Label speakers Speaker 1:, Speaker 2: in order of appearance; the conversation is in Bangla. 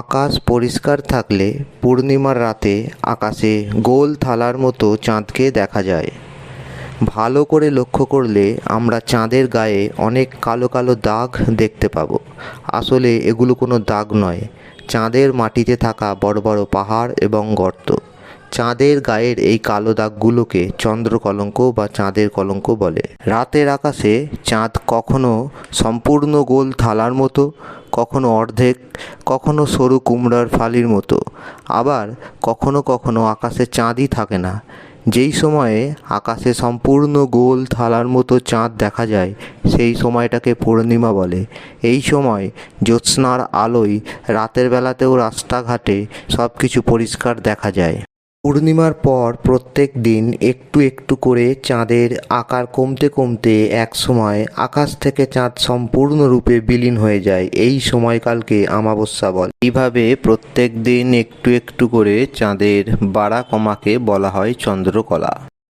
Speaker 1: আকাশ পরিষ্কার থাকলে পূর্ণিমার রাতে আকাশে গোল থালার মতো চাঁদকে দেখা যায়। ভালো করে লক্ষ্য করলে আমরা চাঁদের গায়ে অনেক কালো কালো দাগ দেখতে পাবো। আসলে এগুলো কোনো দাগ নয়। চাঁদের মাটিতে থাকা বড় বড় পাহাড় এবং গর্ত। চাঁদের গায়ের এই কালো দাগগুলোকে চন্দ্রকলঙ্ক বা চাঁদের কলঙ্ক বলে। রাতের আকাশে চাঁদ কখনো সম্পূর্ণ গোল থালার মতো, কখনো অর্ধেক, কখনো সরু কুমড়ার ফালির মতো। আবার কখনো কখনো আকাশে চাঁদই থাকে না। যেই সময়ে আকাশে সম্পূর্ণ গোল থালার মতো চাঁদ দেখা যায়, সেই সময়টাকে পূর্ণিমা বলে। এই সময় জ্যোৎস্নার আলোয় রাতের বেলাতেও রাস্তাঘাটে সব কিছু পরিষ্কার দেখা যায়। পূর্ণিমার পর প্রত্যেক দিন একটু একটু করে চাঁদের আকার কমতে কমতে এক সময় আকাশ থেকে চাঁদ সম্পূর্ণরূপে বিলীন হয়ে যায়। এই সময়কালকে আমাবস্যা বলে। এইভাবে প্রত্যেক দিন একটু একটু করে চাঁদের বাড়া কমাকে বলা হয় চন্দ্রকলা।